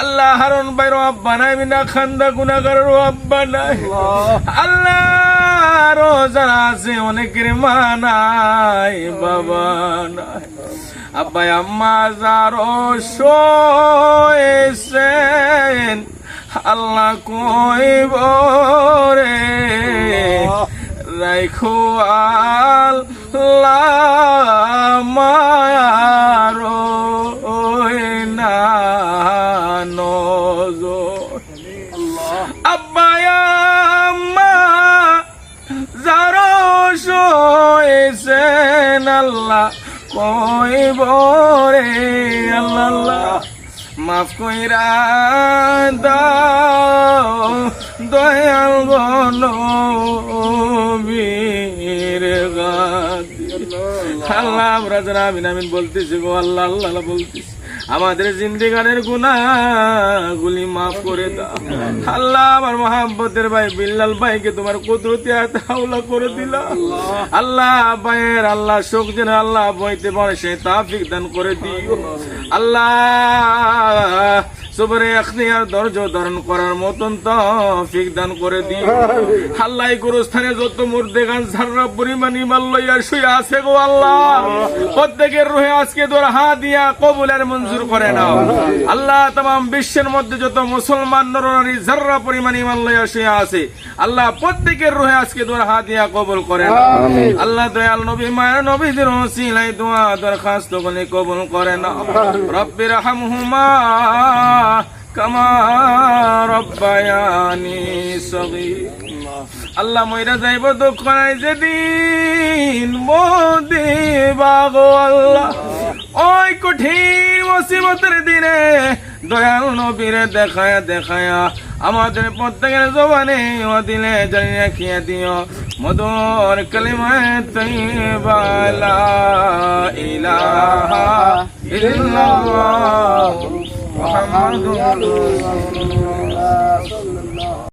আল্লাহ হারুন বাইর আব্বা নাই বিনা খান্দা গুনাগারের আব্বা নাই। আল্লাহ। আরও যারা আছে অনেকের মা নাই বাবা নাই। আব্বাই আম্মা যারো শোয়েছেন আল্লাহ কইব রে রাইখো আল্লাহ মায়ারো নজর। আব্বা আম্মা যারো শোয়েছেন আল্লাহ কইব রে আল্লাহ মাফ কইরা দাও দয়াল গনবীর গাদি আল্লাহ আমরা যারা আমিন আমিন বলতেছি গো আল্লাহ আল্লাহ বলতেছি। আমাদের জিন্দিগানের গুলি মাফ করে দাও। আল্লাহ আমার মহাব্বতের ভাই বিল্লাল ভাইকে তোমার কুদরতি হাওলা করে দিল। আল্লাহ ভাইয়ের আল্লাহ শোক যেন আল্লাহ বইতে পারে সে তাফিক দান করে দিও। আল্লাহ সবরে এখতিয়ার ধৈর্য ধারণ করার মতন তৌফিক দান করে দিও আল্লাহ গুরুস্থানে যত মুর্দে গান ঝাররা পরিমাণ ইমান লইয়া শুয়ে আছে গো আল্লাহ। প্রত্যেকের রুহে আজকে তোর হাত দিয়া কবুলের মঞ্জুর করে নাও। আল্লাহ। তাম বিশ্বের মধ্যে যত মুসলমান নরনারী ঝাররা পরিমাণ ইমান লইয়া শুয়ে আছে আল্লাহ প্রত্যেকের রুহে আজকে তোর হাত দিয়া কবুল করে নাও। আল্লাহ দয়াল নবী মায়ের নবীদের ওসিলাই দোয়া দরখাস্ত কবুল করে নাও। রব্বির হামহুমা কামা রব্বায়ানি সগীর আল্লাহ মইরা যাইব দুঃখ নাই যেদিন মোদি বাগো আল্লাহ। ওই কঠিন মুসিবতের দিনে দয়াল নবীরে দেখায়া দেখায়া আমাদের প্রত্যেকের জবানে ও দিলে জানি রাখিয়া দিও। মধুর কালিমায় তৈবা ইল্লাল্লাহ رسول রাসূলুল্লাহ